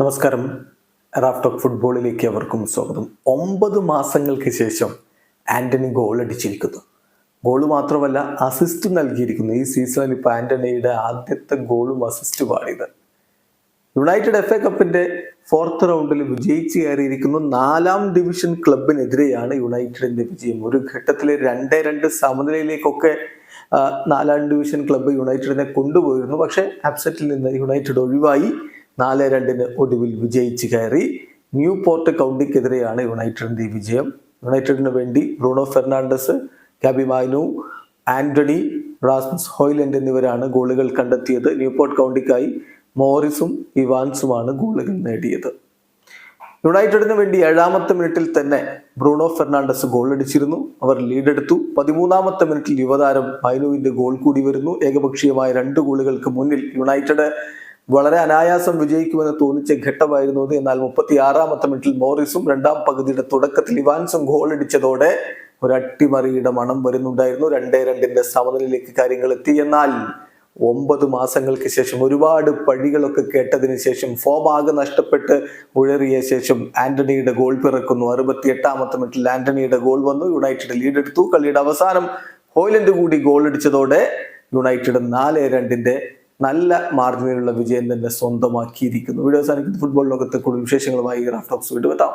നമസ്കാരം. റാഫ്റ്റോക്ക് ഫുട്ബോളിലേക്ക് അവർക്കും സ്വാഗതം. ഒമ്പത് മാസങ്ങൾക്ക് ശേഷം ആന്റണി ഗോൾ അടിച്ചിരിക്കുന്നു. ഗോൾ മാത്രമല്ല അസിസ്റ്റ് നൽകിയിരിക്കുന്നു. ഈ സീസണിൽ ഇപ്പോൾ ആന്റണിയുടെ ആദ്യത്തെ ഗോളും അസിസ്റ്റുമാണിത് യുണൈറ്റഡ് എഫ് എ കപ്പിന്റെ ഫോർത്ത് റൗണ്ടിൽ വിജയിച്ച് കയറിയിരിക്കുന്നു. നാലാം ഡിവിഷൻ ക്ലബിനെതിരെയാണ് യുണൈറ്റഡിന്റെ വിജയം. ഒരു ഘട്ടത്തിൽ രണ്ടേ രണ്ട് സമനിലയിലേക്കൊക്കെ നാലാം ഡിവിഷൻ ക്ലബ്ബ് യുണൈറ്റഡിനെ കൊണ്ടുപോയിരുന്നു. പക്ഷേ അപ്സെറ്റിൽ നിന്ന് യുണൈറ്റഡ് ഒഴിവായി. നാല് രണ്ടിന് ഒടുവിൽ വിജയിച്ച് കയറി ന്യൂ പോർട്ട് കൗണ്ടിക്കെതിരെയാണ് യുണൈറ്റഡിന്റെ ഈ വിജയം. യുണൈറ്റഡിന് വേണ്ടി Bruno Fernandes Kobbie Mainoo Antony Rasmus Hojlund എന്നിവരാണ് ഗോളുകൾ കണ്ടെത്തിയത്. ന്യൂപോർട്ട് കൗണ്ടിക്കായി മോറിസും ഇവാൻസുമാണ് ഗോളുകൾ നേടിയത്. യുണൈറ്റഡിന് വേണ്ടി ഏഴാമത്തെ മിനിറ്റിൽ തന്നെ ബ്രൂണോ ഫെർണാണ്ടസ് ഗോൾ അടിച്ചിരുന്നു അവർ ലീഡെടുത്തു. പതിമൂന്നാമത്തെ മിനിറ്റിൽ യുവതാരം മൈനുവിന്റെ ഗോൾ കൂടി വരുന്നു. ഏകപക്ഷീയമായ രണ്ട് ഗോളുകൾക്ക് മുന്നിൽ യുണൈറ്റഡ് വളരെ അനായാസം വിജയിക്കുമെന്ന് തോന്നിച്ച ഘട്ടമായിരുന്നു അത്. എന്നാൽ മുപ്പത്തി ആറാമത്തെ മിനിറ്റിൽ മോറിസും രണ്ടാം പകുതിയുടെ തുടക്കത്തിൽ ഇവാൻസും ഗോൾ അടിച്ചതോടെ ഒരു അട്ടിമറിയുടെ മണം വരുന്നുണ്ടായിരുന്നു. രണ്ടേ രണ്ടിന്റെ സമനിലയിലേക്ക് കാര്യങ്ങൾ എത്തി. എന്നാൽ ഒമ്പത് മാസങ്ങൾക്ക് ശേഷം ഒരുപാട് പഴികളൊക്കെ കേട്ടതിന് ശേഷം ഫോം ആകെ നഷ്ടപ്പെട്ട് ഉഴറിയ ശേഷം ആന്റണിയുടെ ഗോൾ പിറക്കുന്നു. അറുപത്തി എട്ടാമത്തെ മിനിറ്റിൽ ആന്റണിയുടെ ഗോൾ വന്നു. യുണൈറ്റഡ് ലീഡ് എടുത്തു. കളിയുടെ അവസാനം ഹോയിലൻഡ് കൂടി ഗോൾ അടിച്ചതോടെ യുണൈറ്റഡ് നാല് രണ്ടിന്റെ നല്ല മാർജിനിലുള്ള വിജയം തന്നെ സ്വന്തമാക്കിയിരിക്കുന്നു. വീഡിയോ അവസാനിക്കുന്ന. ഫുട്ബോൾ ലോകത്തെ കൂടുതൽ വിശേഷങ്ങളുമായി റാഫ്റ്റോക്സ് വീണ്ടും എത്താം